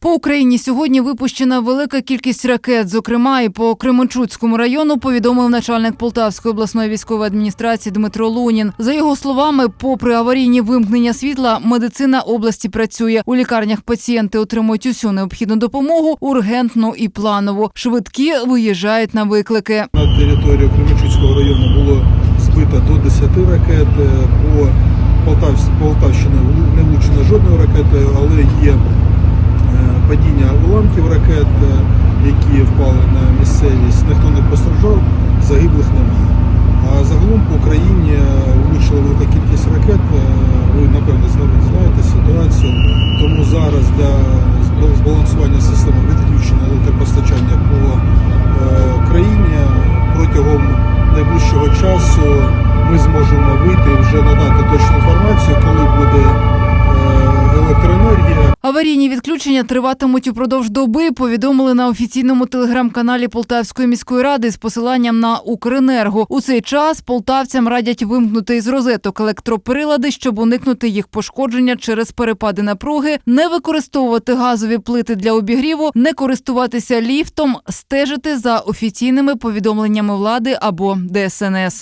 По Україні сьогодні випущена велика кількість ракет. Зокрема, і по Кременчуцькому району повідомив начальник Полтавської обласної військової адміністрації Дмитро Лунін. За його словами, попри аварійні вимкнення світла, медицина області працює. У лікарнях пацієнти отримують усю необхідну допомогу, ургентну і планову. Швидкі виїжджають на виклики. На територію Кременчуцького району було збито до 10 ракет. Е, По Полтавщині не влучено жодної ракети, але є падіння уламків ракет, е, які впали на місцевість. Ніхто не постраждав, загиблих немає. А загалом по Україні е, влучила велика кількість ракет. Е, Ви напевно зна- знаєте ситуацію. Тому зараз для збалансування системи відключення електропостачання по е, країні протягом найближчого часу ми зможемо вийти і вже надати точну інформацію, коли буде е, Аварійні відключення триватимуть упродовж доби. Повідомили на офіційному телеграм-каналі Полтавської міської ради з посиланням на Укренерго. У цей час полтавцям радять вимкнути із розеток електроприлади, щоб уникнути їх пошкодження через перепади напруги, не використовувати газові плити для обігріву, не користуватися ліфтом, стежити за офіційними повідомленнями влади або ДСНС.